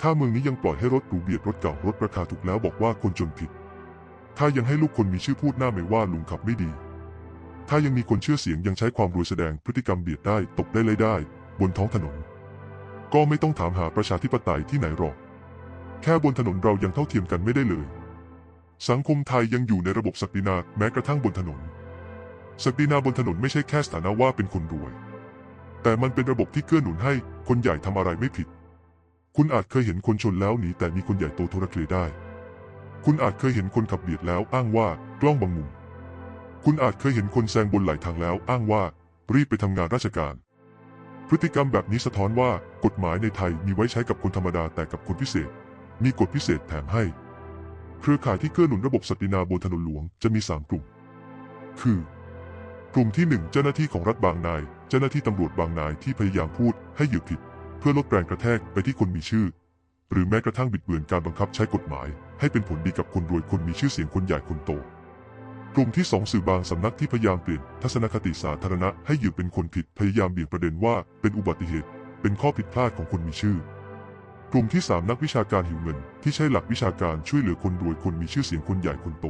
ถ้าเมืองนี้ยังปล่อยให้รถหรูเบียดรถเก่ารถราคาถูกแล้วบอกว่าคนจนผิด ถ้ายังให้ลูกคนมีชื่อพูดหน้าไม่ว่าลุงขับไม่ดี ถ้ายังมีคนเชื่อเสียงยังใช้ความรวยแสดงพฤติกรรมเบียดได้ตกได้เลยได้ บนท้องถนน ก็ไม่ต้องถามหาประชาธิปไตยที่ไหนหรอก แค่บนถนนเรายังเท่าเทียมกันไม่ได้เลย สังคมไทยยังอยู่ในระบบศักดินาแม้กระทั่งบนถนนศักดินาบนถนนไม่ใช่แค่สถานะว่าเป็นคนรวย แต่มันเป็นระบบที่เกื้อหนุนให้คนใหญ่ทำอะไรไม่ผิด คุณอาจเคยเห็นคนชนแล้วหนีแต่มีคนใหญ่โตโทรเคลียได้ คุณอาจเคยเห็นคนขับเบียดแล้วอ้างว่ากล้องบางมุม คุณอาจเคยเห็นคนแซงบนไหลทางแล้วอ้างว่า รีบไปทำงานราชการ พฤติกรรมแบบนี้สะท้อนว่ากฎหมายในไทยมีไว้ใช้กับคนธรรมดาแต่กับคนพิเศษ มีกฎพิเศษแถมให้ เครือข่ายที่เกื้อหนุนระบบสตรีนาบนถนนหลวงจะมี 3 กลุ่ม คือกลุ่มที่ 1 เจ้าหน้าที่ของรัฐบางนาย เจ้าหน้าที่ตำรวจบางนายที่พยายามพูดให้หยื่อผิด เพื่อลดแรงกระแทกไปที่คนมีชื่อ หรือแม้กระทั่งบิดเบือนการบังคับใช้กฎหมาย ให้เป็นผลดีกับคนรวยคนมีชื่อเสียงคนใหญ่คนโต กลุ่มที่2สื่อบางสำนักที่พยายามเปลี่ยนทัศนคติสาธารณะให้เหยื่อเป็นคนผิดพยายามเบี่ยงประเด็นว่าเป็นอุบัติเหตุ เป็นข้อผิดพลาดของคนมีชื่อ กลุ่มที่3นักวิชาการหิวเงิน ที่ใช้หลักวิชาการช่วยเหลือคนรวยคนมีชื่อเสียงคนใหญ่คนโต